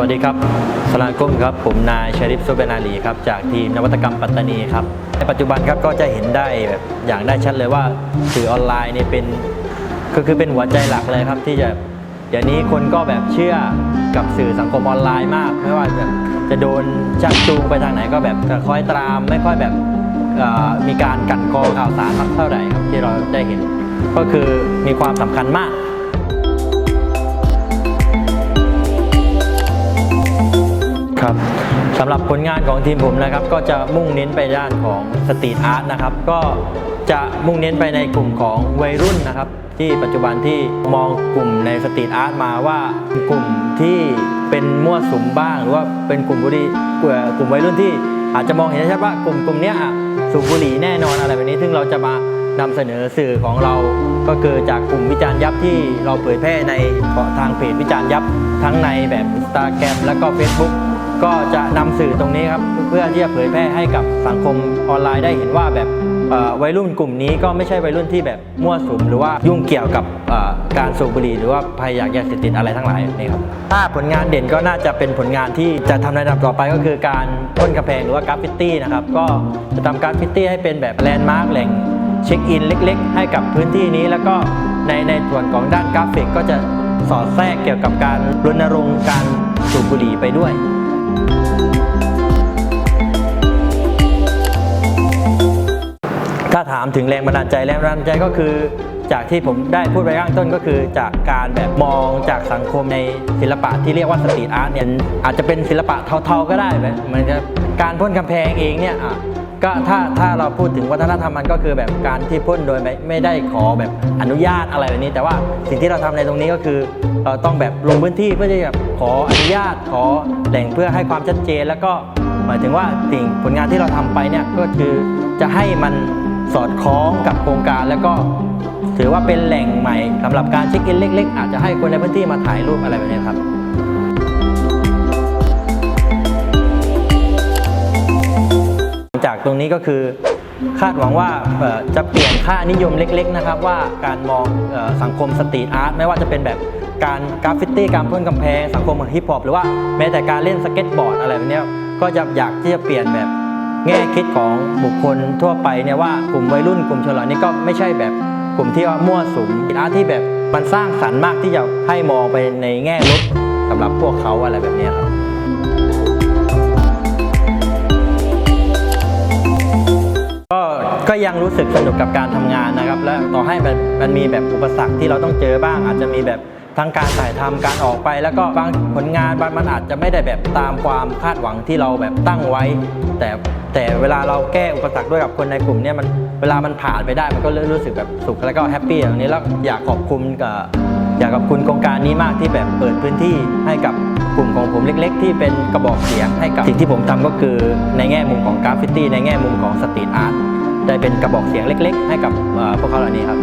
วัสดีครับสลามกุ้มครับ ผมนายชริฟโซเบนาลีครับ จากทีมนวัตกรรมปัตตานีครับ ในปัจจุบันครับก็จะเห็นได้แบบอย่างได้ชัดเลยว่าสื่อออนไลน์เนี่ยเป็นก็คือเป็นหัวใจหลักเลยครับที่จะเดี๋ยวนี้คนก็แบบเชื่อกับสื่อสังคมออนไลน์มาก ไม่ว่าแบบจะโดนชักจูงไปทางไหนก็แบบจะคอยตาม ไม่ค่อยแบบมีการกันกรองข่าวสารมากเท่าไหร่ครับที่เราได้เห็น ก็คือมีความสำคัญมาก ครับสำหรับผลงานของทีมผมนะครับ ก็จะมุ่งเน้นไปด้านของสตรีทอาร์ตนะครับ ก็จะมุ่งเน้นไปในกลุ่มของวัยรุ่นนะครับ ที่ปัจจุบันที่มองกลุ่มในสตรีทอาร์ตมาว่ากลุ่มที่เป็นมั่วสุมบ้าง หรือว่าเป็นกลุ่มบุรีเอ่อกลุ่มวัยรุ่นที่อาจจะมองเห็นชัดว่ากลุ่มกลุ่มนี้อะสูบบุหรี่แน่นอนอะไรแบบนี้ ซึ่งเราจะมานำเสนอสื่อของเรา ก็คือจากกลุ่มวิจารณ์ยับที่เราเผยแพร่ในทางเพจวิจารณ์ยับทั้งในแบบอินสตาแกรมและก็ Facebook ก็จะนำสื่อตรงนี้ครับเพื่อที่จะเผยแพร่ให้กับสังคมออนไลน์ได้เห็นว่าแบบวัยรุ่นกลุ่มนี้ก็ไม่ใช่วัยรุ่นที่แบบมั่วสุมหรือว่ายุ่งเกี่ยวกับการสูบบุหรี่หรือว่าภัยยากยาเสพติดอะไรทั้งหลายนี่ครับถ้าผลงานเด่นก็น่าจะเป็นผลงานที่จะทำในระดับต่อไปก็คือการพ่นกระแพงหรือว่ากราฟฟิตี้นะครับก็จะทำกราฟฟิตี้ให้เป็นแบบแลนด์มาร์กแหล่งเช็คอินเล็ก ๆ ให้กับพื้นที่นี้ แล้วก็ในในส่วนของด้านกราฟิกก็จะสอดแทรกเกี่ยวกับการรณรงค์การสูบบุหรี่ไปด้วย ถ้าถามถึงแรงบันดาลใจแรงบันดาลใจก็คือ จากที่ผมได้พูดไปข้างต้นก็คือ จากการแบบมองจากสังคมในศิลปะที่เรียกว่าสตรีทอาร์ตเนี่ยอาจจะเป็นศิลปะเทาๆก็ได้แบบเหมือนกับการพ่นกำแพงเองเนี่ยอะ ก็ถ้าถ้าเราพูดถึงวัฒนธรรมมันก็คือแบบการที่พ่นโดยไม่ไม่ได้ขอแบบอนุญาตอะไรแบบนี้ แต่ว่าสิ่งที่เราทำในตรงนี้ก็คือเราต้องแบบลงพื้นที่เพื่อที่จะขออนุญาตขอแหล่งเพื่อให้ความชัดเจน แล้วก็หมายถึงว่าสิ่งผลงานที่เราทำไปเนี่ยก็คือจะให้มันสอดคล้องกับโครงการแล้วก็ถือว่าเป็นแหล่งใหม่สำหรับการเช็คอินเล็ก ๆ อาจจะให้คนในพื้นที่มาถ่ายรูปอะไรแบบนี้ครับ จากตรงนี้ก็คือคาดหวังว่าจะเปลี่ยนค่านิยมเล็กๆนะครับว่าการมองสังคมสตรีทอาร์ตไม่ว่าจะเป็นแบบการกราฟฟิตี้การพ่นกำแพงสังคมฮิปฮอปหรือว่าแม้แต่การเล่นสเก็ตบอร์ดอะไรแบบนี้ก็จะอยากที่จะเปลี่ยนแบบแง่คิดของบุคคลทั่วไปเนี่ยว่ากลุ่มวัยรุ่นกลุ่มชนเหล่านี้ก็ไม่ใช่แบบกลุ่มที่ว่ามั่วสุมอาร์ตที่แบบมันสร้างสรรค์มากที่จะให้มองไปในแง่ลบสำหรับพวกเขาอะไรแบบนี้ครับ ก็ก็ยังรู้สึกสนุกกับการทำงานนะครับ และต่อให้มันมันมีแบบอุปสรรคที่เราต้องเจอบ้าง อาจจะมีแบบทั้งการถ่ายทำการออกไป แล้วก็บางผลงานบางมันอาจจะไม่ได้แบบตามความคาดหวังที่เราแบบตั้งไว้ แต่แต่เวลาเราแก้อุปสรรคด้วยกับคนในกลุ่มเนี่ยมันเวลามันผ่านไปได้มันก็รู้สึกแบบสุขแล้วก็แฮปปี้อย่างนี้แล้วอยากขอบคุณกับ อยากขอบคุณโครงการนี้มากที่แบบเปิดพื้นที่ให้กับกลุ่มของผมเล็ก ๆ ที่เป็นกระบอกเสียงให้กับสิ่งที่ผมทำก็คือในแง่มุมของกราฟฟิตี้ในแง่มุมของสตรีทอาร์ตได้เป็นกระบอกเสียงเล็ก ๆ ให้กับพวกเขาเหล่านี้ครับ